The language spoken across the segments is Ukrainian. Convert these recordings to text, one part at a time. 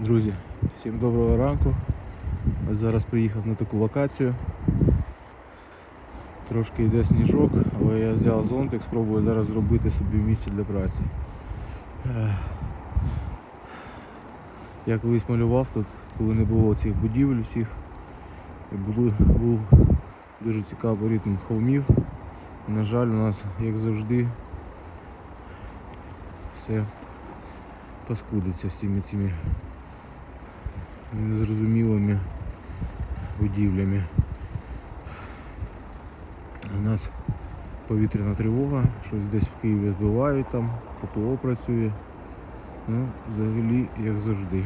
Друзі, всім доброго ранку. Ось зараз приїхав на таку локацію. Трошки йде сніжок, але я взяв зонтик, спробую зараз зробити собі місце для праці. Я колись малював тут, коли не було цих будівель всіх. І був дуже цікавий ритм холмів. На жаль, у нас, як завжди, все паскудиться всіми цими незрозумілими будівлями. У нас повітряна тривога, щось десь в Києві збивають там, ППО працює. Ну, взагалі, як завжди.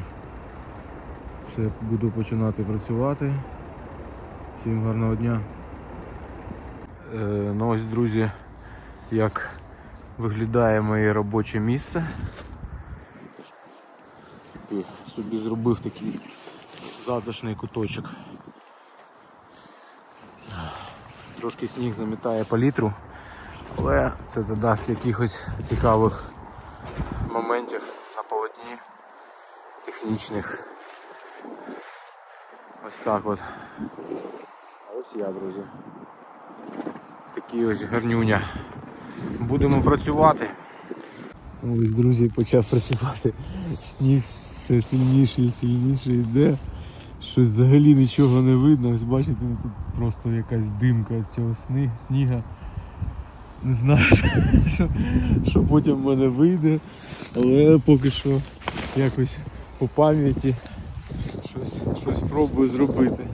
Все, буду починати працювати. Всім гарного дня. Е, ну ось, друзі, як виглядає моє робоче місце. Собі зробив такий затишний куточок. Трошки сніг замітає палітру, але це додасть якихось цікавих моментів на полотні технічних. Ось так от. А ось я, друзі. Такий ось гарнюня. Будемо працювати. Ось, друзі, почав працювати. Сніг все сильніше і сильніше йде. Щось взагалі нічого не видно. Ось бачите, ну, тут просто якась димка цього сни, сніга. Не знаю, що, що потім в мене вийде, але поки що якось по пам'яті щось, щось пробую зробити.